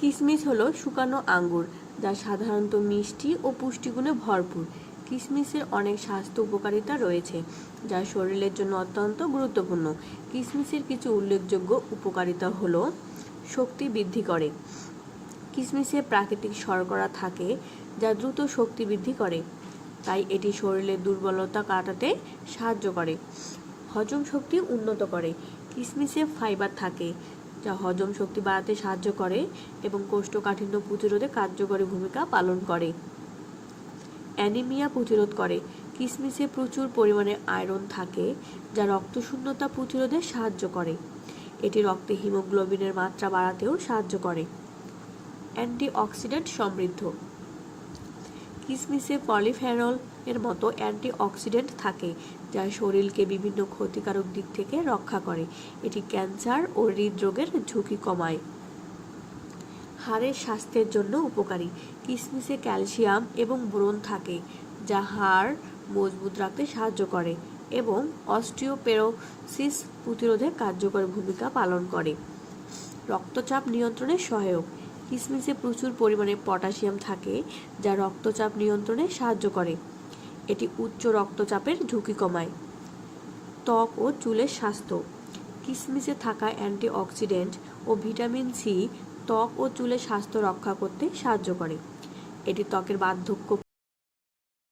কিশমিশ হলো শুকানো আঙ্গুর, যা সাধারণত মিষ্টি ও পুষ্টিগুণে ভরপুর। কিশমিশের অনেক স্বাস্থ্য উপকারিতা রয়েছে, যা শরীরের জন্য অত্যন্ত গুরুত্বপূর্ণ। কিশমিশের কিছু উল্লেখযোগ্য উপকারিতা হলো, শক্তি বৃদ্ধি করে। কিশমিশে প্রাকৃতিক শর্করা থাকে, যা দ্রুত শক্তি বৃদ্ধি করে, তাই এটি শরীরের দুর্বলতা কাটাতে সাহায্য করে। হজম শক্তি উন্নত করে। কিশমিশে ফাইবার থাকে যা হজম শক্তি বাড়াতে সাহায্য করে এবং কোষ্ঠকাঠিন্য প্রতিরোধে কার্যকরী ভূমিকা পালন করে। অ্যানিমিয়া প্রতিরোধ করে। কিশমিশে প্রচুর পরিমাণে আয়রন থাকে, যা রক্তশূন্যতা প্রতিরোধে সাহায্য করে। এটি রক্তে হিমোগ্লোবিনের মাত্রা বাড়াতেও সাহায্য করে। অ্যান্টি অক্সিডেন্ট সমৃদ্ধ। কিশমিশে পলিফেরল এর মতো অ্যান্টিঅক্সিডেন্ট থাকে, যা শরীরকে বিভিন্ন ক্ষতিকারক দিক থেকে রক্ষা করে। এটি ক্যান্সার ও হৃদরোগের ঝুঁকি কমায়। হাড়ের স্বাস্থ্যের জন্য উপকারী। কিসমিসে ক্যালসিয়াম এবং বোরন থাকে, যা হাড় মজবুত রাখতে সাহায্য করে এবং অস্টিওপেরোসিস প্রতিরোধে কার্যকর ভূমিকা পালন করে। রক্তচাপ নিয়ন্ত্রণে সহায়ক। কিশমিশে প্রচুর পরিমাণে পটাশিয়াম থাকে, যা রক্তচাপ নিয়ন্ত্রণে সাহায্য করে। এটি উচ্চ রক্তচাপের ঝুঁকি কমায়। ত্বক ও চুলের স্বাস্থ্য। কিসমিসে থাকা অ্যান্টিঅক্সিডেন্ট ও ভিটামিন সি ত্বক ও চুলের স্বাস্থ্য রক্ষা করতে সাহায্য করে। এটি ত্বকের বার্ধক্য